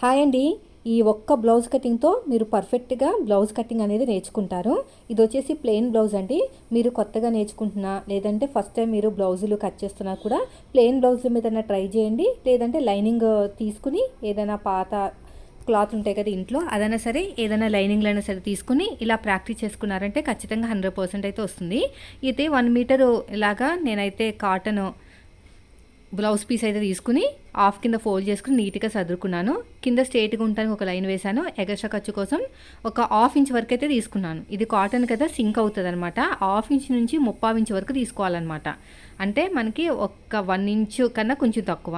Hi అండి. ఈ ఒక్క బ్లౌజ్ కటింగ్తో మీరు పర్ఫెక్ట్గా బ్లౌజ్ కటింగ్ అనేది నేర్చుకుంటారు. ఇది వచ్చేసి ప్లెయిన్ బ్లౌజ్ అండి. మీరు కొత్తగా నేర్చుకుంటున్నా లేదంటే ఫస్ట్ టైం మీరు బ్లౌజులు కట్ చేస్తున్నా కూడా ప్లెయిన్ బ్లౌజ్ మీద ట్రై చేయండి. లేదంటే లైనింగ్ తీసుకుని ఏదైనా పాత క్లాత్ ఉంటాయి కదా ఇంట్లో అదైనా సరే ఏదైనా లైనింగ్లు అయినా సరే తీసుకుని ఇలా ప్రాక్టీస్ చేసుకున్నారంటే ఖచ్చితంగా హండ్రెడ్ పర్సెంట్ అయితే వస్తుంది. అయితే వన్ మీటరు ఇలాగా నేనైతే కాటన్ బ్లౌజ్ పీస్ అయితే తీసుకుని హాఫ్ కింద ఫోల్డ్ చేసుకుని నీట్గా సదురుకున్నాను కింద స్ట్రేట్గా ఉండడానికి ఒక లైన్ వేశాను. ఎగస్ట్రా ఖర్చు కోసం ఒక హాఫ్ ఇంచ్ వరకు అయితే తీసుకున్నాను. ఇది కాటన్ కదా సింక్ అవుతుంది అనమాట హాఫ్ ఇంచ్ నుంచి ముప్పావు ఇంచ్ వరకు తీసుకోవాలన్నమాట. అంటే మనకి ఒక వన్ ఇంచు కన్నా కొంచెం తక్కువ.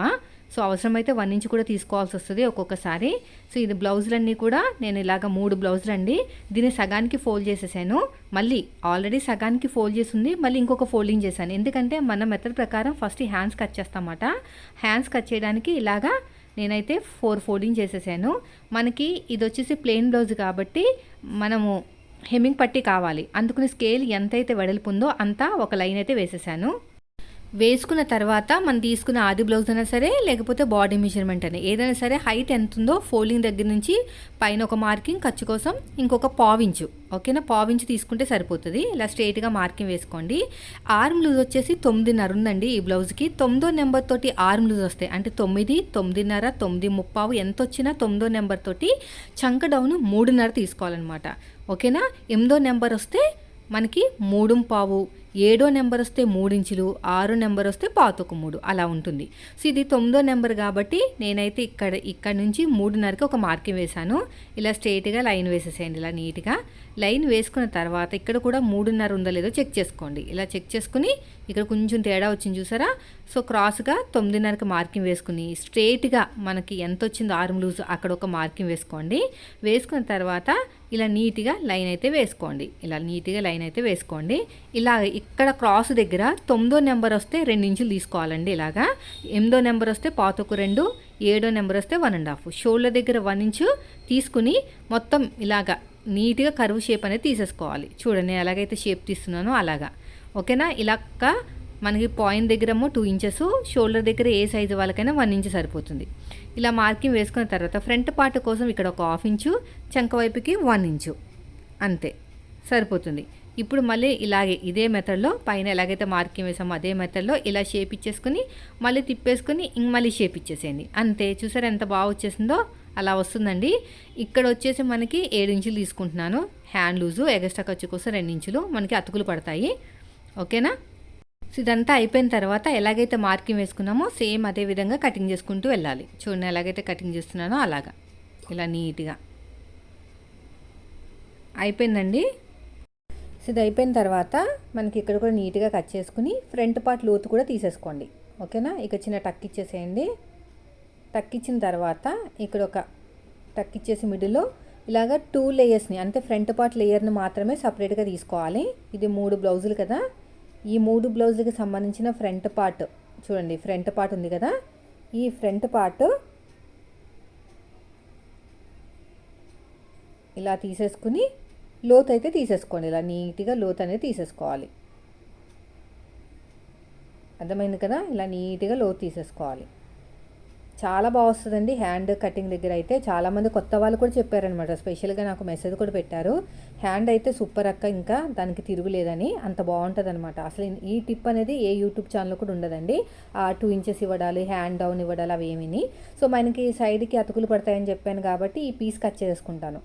సో అవసరమైతే వన్ ఇంచ్ కూడా తీసుకోవాల్సి వస్తుంది ఒక్కొక్కసారి. సో ఇది బ్లౌజులన్నీ కూడా నేను ఇలాగ మూడు బ్లౌజులు అండి దీన్ని సగానికి ఫోల్డ్ చేసేసాను. మళ్ళీ ఆల్రెడీ సగానికి ఫోల్డ్ చేసి ఉంది మళ్ళీ ఇంకొక ఫోల్డింగ్ చేశాను. ఎందుకంటే మన మెథడ్ ప్రకారం ఫస్ట్ హ్యాండ్స్ కట్ చేస్తామన్నమాట హ్యాండ్స్ కట్ చేయడానికి ఇలాగా నేనైతే ఫోర్ ఫోల్డింగ్ చేసేసాను. మనకి ఇది వచ్చేసి ప్లెయిన్ బ్లౌజ్ కాబట్టి మనము హెమ్మింగ్ పట్టి కావాలి. అందుకుని స్కేల్ ఎంతైతే వెడల్పు ఉందో అంతా ఒక లైన్ అయితే వేసేసాను. వేసుకున్న తర్వాత మనం తీసుకున్న ఆది బ్లౌజ్ అయినా సరే లేకపోతే బాడీ మెజర్మెంట్ అని. ఏదైనా సరే హైట్ ఎంత ఉందో ఫోల్డింగ్ దగ్గర నుంచి పైన ఒక మార్కింగ్ ఖర్చు కోసం ఇంకొక పావించు. ఓకేనా? పావించు తీసుకుంటే సరిపోతుంది. ఇలా స్ట్రైట్గా మార్కింగ్ వేసుకోండి. ఆర్మ్ లూజ్ వచ్చేసి తొమ్మిదిన్నర ఉందండి ఈ బ్లౌజ్కి తొమ్మిదో నెంబర్ తోటి ఆర్మ్ లూజ్ వస్తాయి. అంటే తొమ్మిది తొమ్మిదిన్నర తొమ్మిది ముప్పావు ఎంత వచ్చినా తొమ్మిదో నెంబర్ తోటి చంక డౌన్ మూడున్నర తీసుకోవాలన్నమాట. ఓకేనా? ఎనిమిదో నెంబర్ వస్తే మనకి మూడు పావు ఏడో నెంబర్ వస్తే మూడించులు ఆరో నెంబర్ వస్తే పాతొక మూడు. అలా ఉంటుంది. సో ఇది తొమ్మిదో నెంబర్ కాబట్టి నేనైతే ఇక్కడ ఇక్కడ నుంచి మూడున్నరకి ఒక మార్కింగ్ వేశాను. ఇలా స్ట్రైట్గా లైన్ వేసేసేయండి ఇలా నీట్గా లైన్ వేసుకున్న తర్వాత ఇక్కడ కూడా మూడున్నర ఉందో లేదో చెక్ చేసుకోండి. ఇలా చెక్ చేసుకుని ఇక్కడ కొంచెం తేడా వచ్చింది చూసారా? సో క్రాస్గా తొమ్మిదిన్నరకి మార్కింగ్ వేసుకుని స్ట్రైట్గా మనకి ఎంత వచ్చిందో ఆర్మ్ లూజ్ అక్కడ ఒక మార్కింగ్ వేసుకోండి. వేసుకున్న తర్వాత ఇలా నీట్గా లైన్ అయితే వేసుకోండి. ఇలా నీట్గా లైన్ అయితే వేసుకోండి. ఇలా ఇక్కడ క్రాస్ దగ్గర తొమ్మిదో నెంబర్ వస్తే రెండు ఇంచులు తీసుకోవాలండి ఇలాగా. ఎనిమిదో నెంబర్ వస్తే పాతకు రెండు ఏడో నెంబర్ వస్తే వన్ అండ్ హాఫ్. షోల్డర్ దగ్గర వన్ ఇంచు తీసుకుని మొత్తం ఇలాగా నీట్గా కరువు షేప్ అనేది తీసేసుకోవాలి. చూడండి ఎలాగైతే షేప్ తీస్తున్నానో అలాగా. ఓకేనా? ఇలాగ మనకి పాయింట్ దగ్గరేమో టూ ఇంచెస్ షోల్డర్ దగ్గర ఏ సైజు వాళ్ళకైనా వన్ ఇంచ్ సరిపోతుంది. ఇలా మార్కింగ్ వేసుకున్న తర్వాత ఫ్రంట్ పార్ట్ కోసం ఇక్కడ ఒక హాఫ్ ఇంచు చంక వైపుకి వన్ ఇంచు. అంతే. సరిపోతుంది. ఇప్పుడు మళ్ళీ ఇలాగే ఇదే మెథడ్లో పైన ఎలాగైతే మార్కింగ్ వేసామో అదే మెథడ్లో ఇలా షేప్ ఇచ్చేసుకుని మళ్ళీ తిప్పేసుకుని ఇంక మళ్ళీ షేప్ ఇచ్చేసేయండి. అంతే చూసారు ఎంత బాగా వచ్చేసిందో? అలా వస్తుందండి. ఇక్కడ వచ్చేసి మనకి ఏడు ఇంచులు తీసుకుంటున్నాను. హ్యాండ్ లూజు ఎగస్ట్రా ఖర్చు కోసం రెండు ఇంచులు. మనకి అతుకులు పడతాయి. ఓకేనా? సో ఇదంతా అయిపోయిన తర్వాత ఎలాగైతే మార్కింగ్ వేసుకున్నామో సేమ్ అదే విధంగా కటింగ్ చేసుకుంటూ వెళ్ళాలి. చూడండి ఎలాగైతే కటింగ్ చేస్తున్నానో అలాగా. ఇలా నీట్గా. అయిపోయిందండి. ఇది అయిపోయిన తర్వాత మనకి ఇక్కడ కూడా నీట్గా కట్ చేసుకుని ఫ్రంట్ పార్ట్ లోతు కూడా తీసేసుకోండి. ఓకేనా? ఇక చిన్న టక్ ఇచ్చేసేయండి. టక్ ఇచ్చిన తర్వాత ఇక్కడ ఒక టక్ ఇచ్చేసి మిడిల్లో ఇలాగ టూ లేయర్స్ని అంటే ఫ్రంట్ పార్ట్ లేయర్ని మాత్రమే సపరేట్గా తీసుకోవాలి. ఇది మూడు బ్లౌజులు కదా. ఈ మూడు బ్లౌజులకి సంబంధించిన ఫ్రంట్ పార్ట్ చూడండి ఫ్రంట్ పార్ట్ ఉంది కదా. ఈ ఫ్రంట్ పార్ట్ ఇలా తీసేసుకుని లోత్ అయితే తీసేసుకోండి. ఇలా నీట్గా లోత్ అనేది తీసేసుకోవాలి. అర్థమైంది కదా? ఇలా నీట్గా లోత్ తీసేసుకోవాలి. చాలా బాగా వస్తుందండి హ్యాండ్ కటింగ్ దగ్గర అయితే. చాలామంది కొత్త వాళ్ళు కూడా చెప్పారనమాట స్పెషల్గా నాకు మెసేజ్ కూడా పెట్టారు. హ్యాండ్ అయితే సూపర్ అక్క ఇంకా దానికి తిరుగులేదని అంత బాగుంటుంది అనమాట అసలు ఈ టిప్ అనేది ఏ యూట్యూబ్ ఛానల్ కూడా ఉండదండి. ఆ టూ ఇంచెస్ ఇవ్వడాలి హ్యాండ్ డౌన్ ఇవ్వడాలి అవి ఏమిని సో మనకి సైడ్కి అతుకులు పడతాయని చెప్పాను కాబట్టి ఈ పీస్ కట్ చేసుకుంటాను.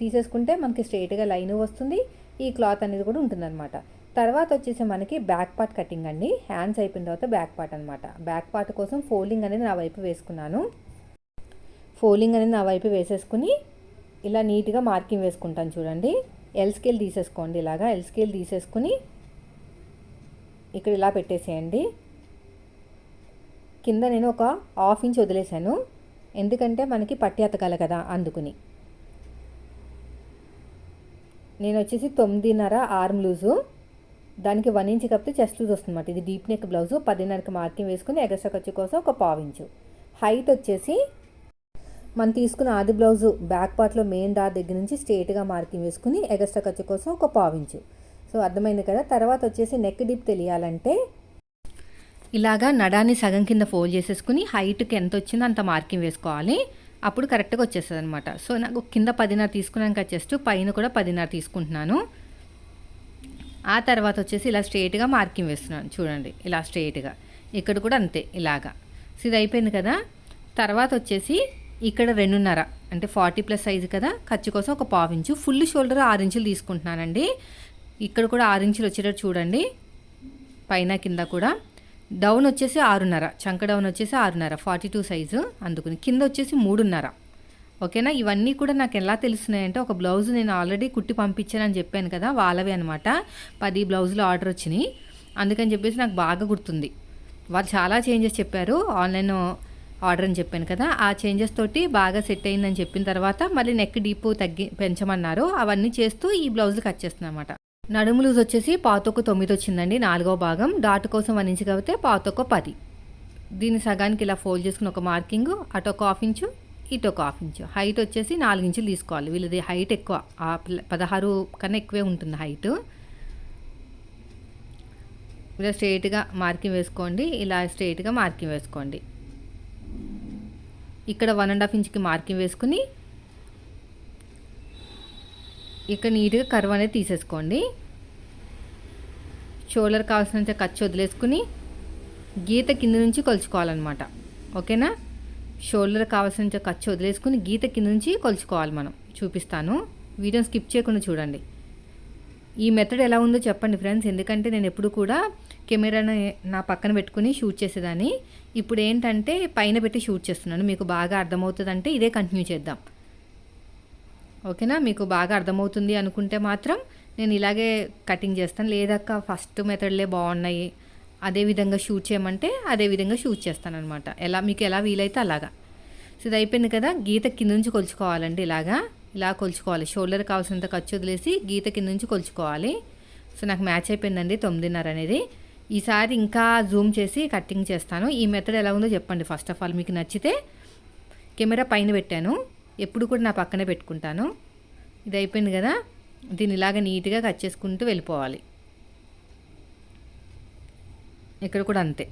తీసేసుకుంటే మనకి స్ట్రైట్గా లైన్ వస్తుంది. ఈ క్లాత్ అనేది కూడా ఉంటుందన్నమాట. తర్వాత వచ్చేసి మనకి బ్యాక్ పార్ట్ కటింగ్ అండి. హ్యాండ్స్ అయిపోయిన తర్వాత బ్యాక్ పార్ట్ అనమాట బ్యాక్ పార్ట్ కోసం ఫోల్డింగ్ అనేది నా వైపు వేసుకున్నాను. ఫోల్డింగ్ అనేది నా వైపు వేసేసుకుని ఇలా నీట్గా మార్కింగ్ వేసుకుంటాను చూడండి. ఎల్ స్కేల్ తీసేసుకోండి ఇలాగా. ఎల్ స్కేల్ తీసేసుకుని ఇక్కడ ఇలా పెట్టేసేయండి. కింద నేను ఒక హాఫ్ ఇంచ్ వదిలేసాను ఎందుకంటే మనకి పట్టి అతకాలి కదా అందుకుని. నేను వచ్చేసి తొమ్మిదిన్నర ఆర్మ్ లూజు. దానికి వన్ ఇంచ్ కప్పితే చెస్ట్ లూజ్ వస్తుందన్నమాట. ఇది డీప్ నెక్ బ్లౌజు. పదిన్నరకి మార్కింగ్ వేసుకుని ఎగస్ట్రా ఖర్చు కోసం ఒక పావు ఇంచు. హైట్ వచ్చేసి మనం తీసుకున్న ఆది బ్లౌజు బ్యాక్ పార్ట్లో మెయిన్ డార్ దగ్గర నుంచి స్ట్రేట్గా మార్కింగ్ వేసుకుని ఎగస్ట్రా ఖర్చు కోసం ఒక పావు ఇంచు. సో అర్థమైంది కదా? తర్వాత వచ్చేసి నెక్ డీప్ తెలియాలంటే ఇలాగా నడాన్ని సగం కింద ఫోల్డ్ చేసేసుకుని హైట్కి ఎంత వచ్చిందో అంత మార్కింగ్ వేసుకోవాలి. అప్పుడు కరెక్ట్గా వచ్చేస్తుంది అనమాట సో నాకు కింద పదిన్నర తీసుకున్నాక చెస్ట్ పైన కూడా పదిన్నర తీసుకుంటున్నాను. ఆ తర్వాత వచ్చేసి ఇలా స్ట్రేట్గా మార్కింగ్ వేస్తున్నాను. చూడండి ఇలా స్ట్రేట్గా ఇక్కడ కూడా అంతే ఇలాగా. సో ఇది అయిపోయింది కదా. తర్వాత వచ్చేసి ఇక్కడ రెండున్నర అంటే ఫార్టీ ప్లస్ సైజు కదా. ఖర్చు కోసం ఒక పావు ఇంచు. ఫుల్ షోల్డర్ ఆరు ఇంచులు తీసుకుంటున్నానండి. ఇక్కడ కూడా ఆరు ఇంచులు వచ్చేటట్టు చూడండి. పైన కింద కూడా. డౌన్ వచ్చేసి ఆరున్నర చంక డౌన్ వచ్చేసి ఆరున్నర ఫార్టీ టూ సైజు అందుకుని కింద వచ్చేసి మూడున్నర. ఓకేనా? ఇవన్నీ కూడా నాకు ఎలా తెలుస్తున్నాయంటే ఒక బ్లౌజ్ నేను ఆల్రెడీ కుట్టి పంపించానని చెప్పాను కదా వాళ్ళవి అనమాట పది బ్లౌజులు ఆర్డర్ వచ్చినాయి. అందుకని చెప్పేసి నాకు బాగా గుర్తుంది. వాళ్ళు చాలా చేంజెస్ చెప్పారు ఆన్లైన్ ఆర్డర్ అని చెప్పాను కదా ఆ చేంజెస్ తోటి బాగా సెట్ అయిందని చెప్పిన తర్వాత మళ్ళీ నెక్ డీప్ తగ్గి పెంచమన్నారు. అవన్నీ చేస్తూ ఈ బ్లౌజ్ కట్ చేస్తున్నాను అనమాట నడుము లూజ్ వచ్చేసి పాతొక్క తొమ్మిది వచ్చిందండి నాలుగో భాగం. డాట్ కోసం వన్ ఇంచ్ కాబట్టి పాతొక్క పది. దీన్ని సగానికి ఇలా ఫోల్డ్ చేసుకుని ఒక మార్కింగ్ అటు ఒక హాఫ్ ఇంచు ఇటు ఒక హాఫ్ ఇంచు. హైట్ వచ్చేసి నాలుగు ఇంచులు తీసుకోవాలి. వీళ్ళది హైట్ ఎక్కువ. ఆ పదహారు కన్నా ఎక్కువే ఉంటుంది హైట్. ఇలా స్ట్రైట్గా మార్కింగ్ వేసుకోండి. ఇలా స్ట్రైట్గా మార్కింగ్ వేసుకోండి. ఇక్కడ వన్ అండ్ హాఫ్ ఇంచ్కి మార్కింగ్ వేసుకుని ఇక నీట్గా కర్వ్ అనేది తీసేసుకోండి. షోల్డర్ కావాల్సినంత ఖర్చు వదిలేసుకుని గీత కింద నుంచి కొలుచుకోవాలన్నమాట. ఓకేనా? షోల్డర్ కావాల్సినంత ఖర్చు వదిలేసుకుని గీత కింద నుంచి కొలుచుకోవాలి మనం. చూపిస్తాను. వీడియోని స్కిప్ చేయకుండా చూడండి. ఈ మెథడ్ ఎలా ఉందో చెప్పండి ఫ్రెండ్స్. ఎందుకంటే నేను ఎప్పుడు కూడా కెమెరాని నా పక్కన పెట్టుకుని షూట్ చేసేదాన్ని. ఇప్పుడు ఏంటంటే పైన పెట్టి షూట్ చేస్తున్నాను. మీకు బాగా అర్థమవుతుందంటే ఇదే కంటిన్యూ చేద్దాం. ఓకేనా? మీకు బాగా అర్థమవుతుంది అనుకుంటే మాత్రం నేను ఇలాగే కటింగ్ చేస్తాను. లేదక్క ఫస్ట్ మెథడ్లే బాగున్నాయి. అదే విధంగా షూట్ చేయమంటే అదే విధంగా షూట్ చేస్తాను అనమాట ఎలా మీకు ఎలా వీలైతే అలాగా. సో ఇది అయిపోయింది కదా? గీత కింద నుంచి కొలుచుకోవాలండి ఇలాగా. ఇలా కొలుచుకోవాలి. షోల్డర్ కావాల్సినంత ఖర్చు వదిలేసి గీత కింద నుంచి కొలుచుకోవాలి. సో నాకు మ్యాచ్ అయిపోయిందండి తొమ్మిదిన్నర అనేది. ఈసారి ఇంకా జూమ్ చేసి కటింగ్ చేస్తాను. ఈ మెథడ్ ఎలా ఉందో చెప్పండి ఫస్ట్ ఆఫ్ ఆల్. మీకు నచ్చితే కెమెరా పైన పెట్టాను. ఎప్పుడు కూడా నా పక్కనే పెట్టుకుంటాను. ఇది అయిపోయింది కదా? దీన్ని ఇలాగ నీట్గా కట్ చేసుకుంటూ వెళ్ళిపోవాలి. ఇక్కడ కూడా అంతే.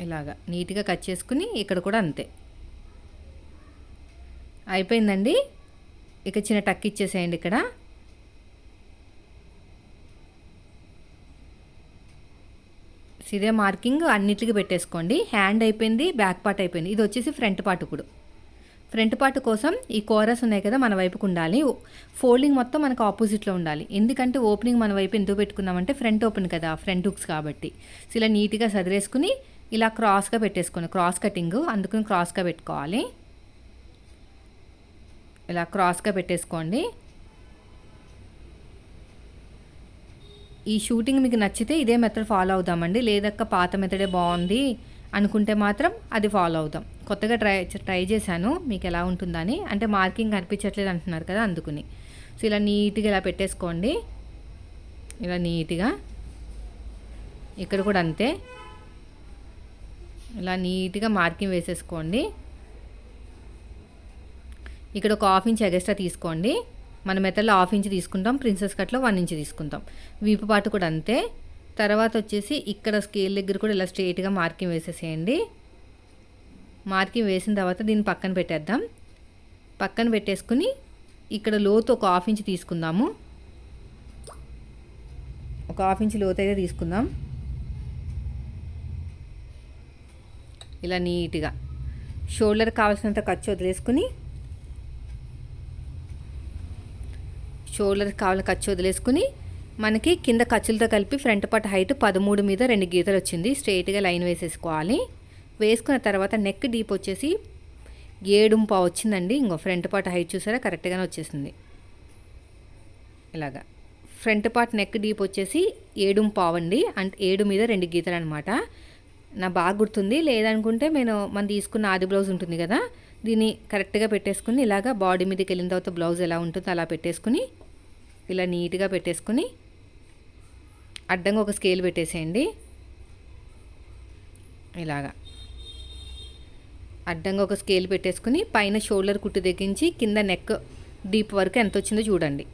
ఇలాగా నీట్గా కట్ చేసుకుని ఇక్కడ కూడా అంతే. అయిపోయిందండి? ఇక చిన్న టక్ ఇచ్చేసేయండి ఇక్కడ. ఇదే మార్కింగ్ అన్నిటికీ పెట్టేసుకోండి. హ్యాండ్ అయిపోయింది బ్యాక్ పార్ట్ అయిపోయింది. ఇది వచ్చేసి ఫ్రంట్ పార్ట్ ఇప్పుడు. ఫ్రంట్ పార్ట్ కోసం ఈ కోరస్ ఉన్నాయి కదా మన వైపుకు ఉండాలి. ఫోల్డింగ్ మొత్తం మనకు ఆపోజిట్లో ఉండాలి. ఎందుకంటే ఓపెనింగ్ మన వైపు ఎందుకు పెట్టుకున్నామంటే ఫ్రంట్ ఓపెన్ కదా ఫ్రంట్ హుక్స్ కాబట్టి. సో ఇలా నీట్గా సదిరేసుకుని ఇలా క్రాస్గా పెట్టేసుకోండి. క్రాస్ కటింగ్ అందుకని క్రాస్గా పెట్టుకోవాలి. ఇలా క్రాస్గా పెట్టేసుకోండి. ఈ షూటింగ్ మీకు నచ్చితే ఇదే మెథడ్ ఫాలో అవుదామండి. లేదక్క పాత మెథడే బాగుంది అనుకుంటే మాత్రం అది ఫాలో అవుదాం. కొత్తగా ట్రై ట్రై చేశాను. మీకు ఎలా ఉంటుందని. అంటే మార్కింగ్ కనిపించట్లేదు అంటున్నారు కదా అందుకుని. సో ఇలా నీట్గా ఇలా పెట్టేసుకోండి. ఇలా నీట్గా. ఇక్కడ కూడా అంతే. ఇలా నీట్గా మార్కింగ్ వేసేసుకోండి. ఇక్కడ ఒక హాఫ్ ఇంచ్ ఎగస్ట్రా తీసుకోండి. మన మెథడ్లో హాఫ్ ఇంచ్ తీసుకుంటాం ప్రిన్సెస్ కట్లో వన్ ఇంచ్ తీసుకుంటాం. వీపు పాటు కూడా అంతే. తర్వాత వచ్చేసి ఇక్కడ స్కేల్ దగ్గర కూడా ఇలా స్ట్రైట్గా మార్కింగ్ వేసేసేయండి. మార్కింగ్ వేసిన తర్వాత దీన్ని పక్కన పెట్టేద్దాం. పక్కన పెట్టేసుకుని ఇక్కడ లోతు ఒక హాఫ్ ఇంచ్ తీసుకుందాము. ఒక హాఫ్ ఇంచ్ లోతు అయితే తీసుకుందాం. ఇలా నీట్గా. షోల్డర్ కావాల్సినంత ఖర్చు వదిలేసుకుని షోల్డర్ కావాలి ఖర్చు వదిలేసుకుని మనకి కింద ఖర్చులతో కలిపి ఫ్రంట్ పార్ట్ హైట్ పదమూడు మీద రెండు గీతలు వచ్చింది. స్ట్రైట్గా లైన్ వేసేసుకోవాలి. వేసుకున్న తర్వాత నెక్ డీప్ వచ్చేసి ఏడుంపా వచ్చిందండి. ఇంకో ఫ్రంట్ పార్ట్ హైట్ చూసారా? కరెక్ట్గానే వచ్చేసింది. ఇలాగా. ఫ్రంట్ పార్ట్ నెక్ డీప్ వచ్చేసి ఏడు అండి. అంటే ఏడు మీద రెండు గీతలు అనమాట నా బాగా గుర్తుంది. లేదనుకుంటే నేను మనం తీసుకున్న ఆది బ్లౌజ్ ఉంటుంది కదా దీన్ని కరెక్ట్గా పెట్టేసుకుని ఇలాగా బాడీ మీదకి వెళ్ళిన తర్వాత బ్లౌజ్ ఎలా ఉంటుందో అలా పెట్టేసుకుని ఇలా నీట్గా పెట్టేసుకుని అడ్డంగా ఒక స్కేల్ పెట్టేసేయండి. ఇలాగా. అడ్డంగా ఒక స్కేల్ పెట్టేసుకుని పైన షోల్డర్ కుట్టు తెగించి కింద నెక్ డీప్ వరకు ఎంత వచ్చిందో చూడండి.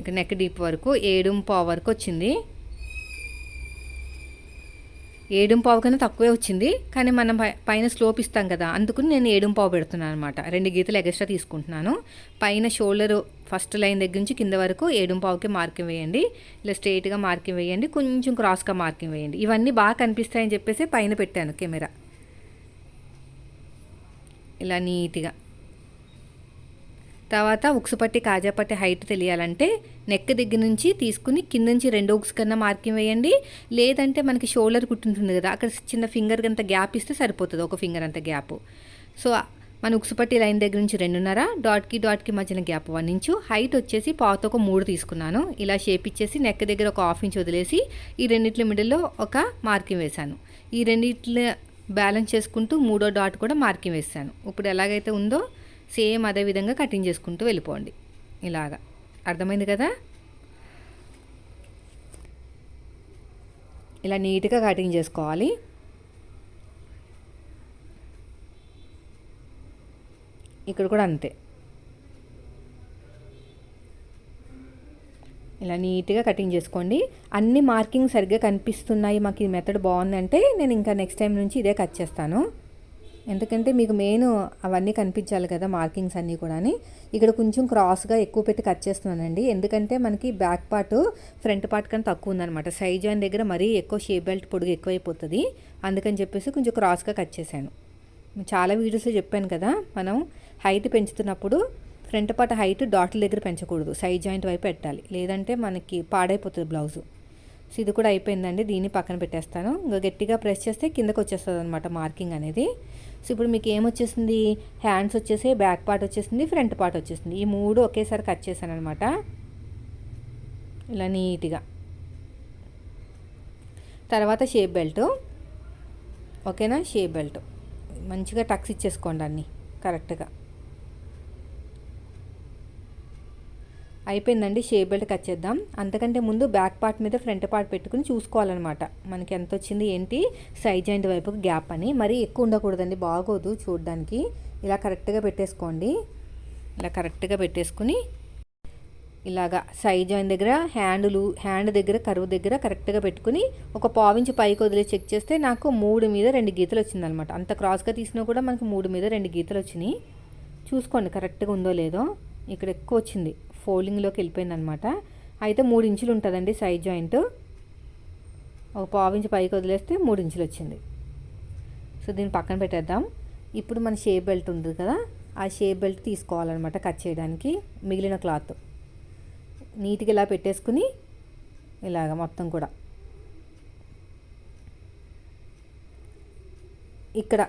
ఇక నెక్ డీప్ వరకు ఏడు పావు వరకు వచ్చింది. ఏడు పావు కన్నా తక్కువే వచ్చింది. కానీ మనం పైన స్లోప్ ఇస్తాం కదా అందుకని నేను ఏడుంపావు పెడుతున్నాను అనమాట రెండు గీతలు ఎక్స్ట్రా తీసుకుంటున్నాను. పైన షోల్డర్ ఫస్ట్ లైన్ దగ్గర నుంచి కింద వరకు ఏడుంపావుకి మార్కింగ్ వేయండి. ఇలా స్ట్రైట్గా మార్కింగ్ వేయండి. కొంచెం క్రాస్గా మార్కింగ్ వేయండి. ఇవన్నీ బాగా కనిపిస్తాయని చెప్పేసి పైన పెట్టాను కెమెరా. ఇలా నీట్గా. తర్వాత ఉక్సుపట్టి పట్టి కాజా పట్టి హైట్ తెలియాలంటే నెక్ దగ్గర నుంచి తీసుకుని కింద నుంచి రెండు ఉక్స్ కన్నా మార్కింగ్ వేయండి. లేదంటే మనకి షోల్డర్ కుట్టుంటుంది కదా అక్కడ చిన్న ఫింగర్ అంత గ్యాప్ ఇస్తే సరిపోతుంది ఒక ఫింగర్ అంత గ్యాప్. సో మన ఉక్సుపట్టి లైన్ దగ్గర నుంచి రెండున్నర డాట్కి డాట్కి మధ్యన గ్యాప్ వన్ ఇంచు. హైట్ వచ్చేసి పాత ఒక మూడు తీసుకున్నాను. ఇలా షేప్ ఇచ్చేసి నెక్ దగ్గర ఒక హాఫ్ ఇంచ్ వదిలేసి ఈ రెండిట్ల మిడిల్లో ఒక మార్కింగ్ వేశాను. ఈ రెండిట్ల బ్యాలెన్స్ చేసుకుంటూ మూడో డాట్ కూడా మార్కింగ్ వేసాను ఇప్పుడు ఎలాగైతే ఉందో సేమ్ అదే విధంగా కటింగ్ చేసుకుంటూ వెళ్ళిపోండి. ఇలాగా. అర్థమైంది కదా? ఇలా నీట్గా కటింగ్ చేసుకోవాలి. ఇక్కడ కూడా అంతే. ఇలా నీట్గా కటింగ్ చేసుకోండి. అన్ని మార్కింగ్ సరిగ్గా కనిపిస్తున్నాయి. మాకు ఈ మెథడ్ బాగుందంటే నేను ఇంకా నెక్స్ట్ టైం నుంచి ఇదే కట్ చేస్తాను. ఎందుకంటే మీకు మెయిన్ అవన్నీ కనిపించాలి కదా మార్కింగ్స్ అన్నీ కూడా ఇక్కడ కొంచెం క్రాస్గా ఎక్కువ పెట్టి కట్ చేస్తున్నానండి. ఎందుకంటే మనకి బ్యాక్ పార్ట్ ఫ్రంట్ పార్ట్ కన్నా తక్కువ ఉందనమాట సైజ్ జాయిన్ దగ్గర మరీ ఎక్కువ షేప్ బెల్ట్ పొడుగు ఎక్కువైపోతుంది. అందుకని చెప్పేసి కొంచెం క్రాస్గా కట్ చేశాను. చాలా వీడియోస్లో చెప్పాను కదా మనం హైట్ పెంచుతున్నప్పుడు ఫ్రంట్ పార్ట్ హైట్ డాట్ల దగ్గర పెంచకూడదు. సైజ్ జాయింట్ వైపు పెట్టాలి. లేదంటే మనకి పాడైపోతుంది బ్లౌజు సో ఇది కూడా అయిపోయిందండి. దీన్ని పక్కన పెట్టేస్తాను. ఇంకా గట్టిగా ప్రెస్ చేస్తే కిందకు వచ్చేస్తుంది అనమాట మార్కింగ్ అనేది. సో ఇప్పుడు మీకు ఏమొచ్చేసింది హ్యాండ్స్ వచ్చేసి బ్యాక్ పార్ట్ వచ్చేసింది ఫ్రంట్ పార్ట్ వచ్చేసింది. ఈ మూడు ఒకేసారి కట్ చేశాను అనమాట ఇలా నీట్గా. తర్వాత షేప్ బెల్ట్ ఓకేనా? షేప్ బెల్ట్ మంచిగా టక్స్ ఇచ్చేసుకోండి అన్నీ. కరెక్ట్గా అయిపోయిందండి షేప్ బెల్ట్ కట్ చేద్దాం. అంతకంటే ముందు బ్యాక్ పార్ట్ మీద ఫ్రంట్ పార్ట్ పెట్టుకుని చూసుకోవాలన్నమాట. మనకి ఎంత వచ్చింది ఏంటి? సైజ్ జాయింట్ వైపుకి గ్యాప్ అని. మరీ ఎక్కువ ఉండకూడదండి బాగోదు చూడడానికి. ఇలా కరెక్ట్గా పెట్టేసుకోండి. ఇలా కరెక్ట్గా పెట్టేసుకుని ఇలాగా సైజ్ జాయిన్ దగ్గర హ్యాండ్లు హ్యాండ్ దగ్గర కరువు దగ్గర కరెక్ట్గా పెట్టుకుని ఒక పావించి పైకి వదిలే చెక్ చేస్తే నాకు మూడు మీద రెండు గీతలు వచ్చిందనమాట అంత క్రాస్గా తీసినా కూడా మనకి మూడు మీద రెండు గీతలు వచ్చినాయి. చూసుకోండి కరెక్ట్గా ఉందో లేదో. ఇక్కడ ఎక్కువ వచ్చింది. ఫోల్డింగ్లోకి వెళ్ళిపోయిందనమాట. అయితే మూడు ఇంచులు ఉంటుందండి సైడ్ జాయింట్. ఒక పావు ఇంచు పైకి వదిలేస్తే మూడు ఇంచులు వచ్చింది. సో దీన్ని పక్కన పెట్టేద్దాం. ఇప్పుడు మన షేప్ బెల్ట్ ఉంది కదా ఆ షేప్ బెల్ట్ తీసుకోవాలన్నమాట కట్ చేయడానికి మిగిలిన క్లాత్. నీట్గా ఇలా పెట్టేసుకుని ఇలాగ మొత్తం కూడా. ఇక్కడ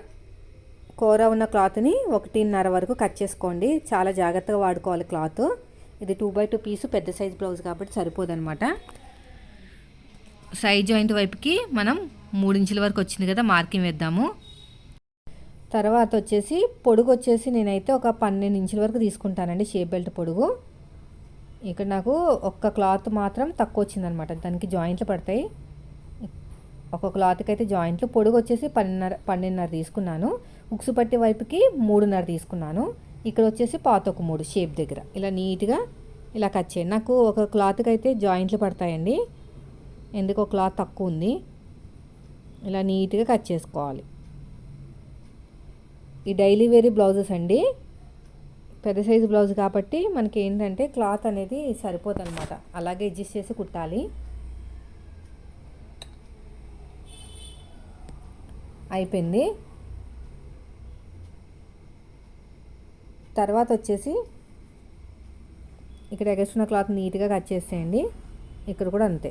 కూర ఉన్న క్లాత్ని ఒకటిన్నర వరకు కట్ చేసుకోండి. చాలా జాగ్రత్తగా వాడుకోవాలి క్లాత్. ఇది టూ బై టూ పీసు పెద్ద సైజ్ బ్లౌజ్ కాబట్టి సరిపోదనమాట సైజ్ జాయింట్ వైపుకి మనం మూడు ఇంచుల వరకు వచ్చింది కదా మార్కింగ్ వేద్దాము. తర్వాత వచ్చేసి పొడుగు వచ్చేసి నేనైతే ఒక పన్నెండు ఇంచుల వరకు తీసుకుంటానండి షేప్ బెల్ట్ పొడుగు. ఇక్కడ నాకు ఒక్క క్లాత్ మాత్రం తక్కువ వచ్చిందనమాట దానికి జాయింట్లు పడతాయి. ఒక క్లాత్కి అయితే జాయింట్లు పొడుగు వచ్చేసి పన్నెన్నర పన్నెండున్నర తీసుకున్నాను. ఉక్సు పట్టి వైపుకి మూడున్నర తీసుకున్నాను. ఇక్కడ వచ్చేసి పాత ఒక మూడు షేప్ దగ్గర. ఇలా నీట్గా ఇలా కట్ చేయండి. నాకు ఒక క్లాత్కి అయితే జాయింట్లు పడతాయండి. ఎందుకు? క్లాత్ తక్కువ ఉంది. ఇలా నీట్గా కట్ చేసుకోవాలి. ఈ డైలీ వేరీ బ్లౌజెస్ అండి. పెద్ద సైజు బ్లౌజ్ కాబట్టి మనకి ఏంటంటే క్లాత్ అనేది సరిపోదు అనమాట అలాగే అడ్జస్ట్ చేసి కుట్టాలి. అయిపోయింది. తర్వాత వచ్చేసి ఇక్కడ ఎగస్ట్రున్న క్లాత్ నీట్గా కట్ చేసేయండి. ఇక్కడ కూడా అంతే.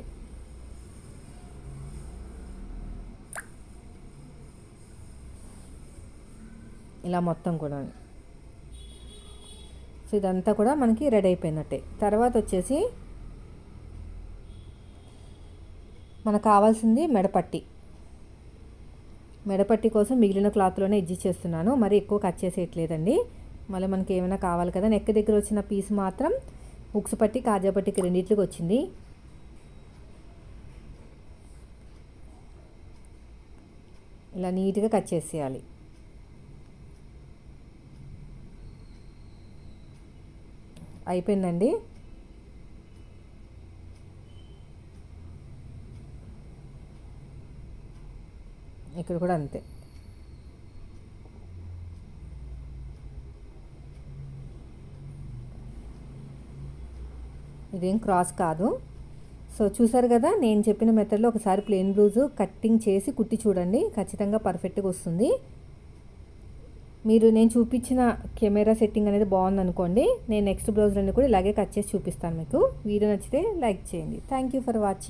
ఇలా మొత్తం కూడా. సో ఇదంతా కూడా మనకి రెడీ అయిపోయినట్టే. తర్వాత వచ్చేసి మనకు కావాల్సింది మెడపట్టి. మెడపట్టి కోసం మిగిలిన క్లాత్లోనే ఇజ్జి చేస్తున్నాను మరి ఎక్కువ కట్ చేసేయట్లేదండి. మళ్ళీ మనకి ఏమైనా కావాలి కదా? నెక్ దగ్గర వచ్చిన పీస్ మాత్రం ఉక్స్ పట్టి కాజా పట్టికి రెండింటికి వచ్చింది. ఇలా నీట్గా కట్ చేసేయాలి. అయిపోయిందండి? ఇక్కడ కూడా అంతే. ఇదేం క్రాస్ కాదు. సో చూసారు కదా నేను చెప్పిన మెథడ్లో ఒకసారి ప్లెయిన్ బ్లూజు కట్టింగ్ చేసి కుట్టి చూడండి. ఖచ్చితంగా పర్ఫెక్ట్గా వస్తుంది. మీరు నేను చూపించిన కెమెరా సెట్టింగ్ అనేది బాగుంది అనుకోండి నేను నెక్స్ట్ బ్లౌజ్లన్నీ కూడా ఇలాగే కట్ చేసి చూపిస్తాను మీకు. వీడియో నచ్చితే లైక్ చేయండి. Thank you for watching.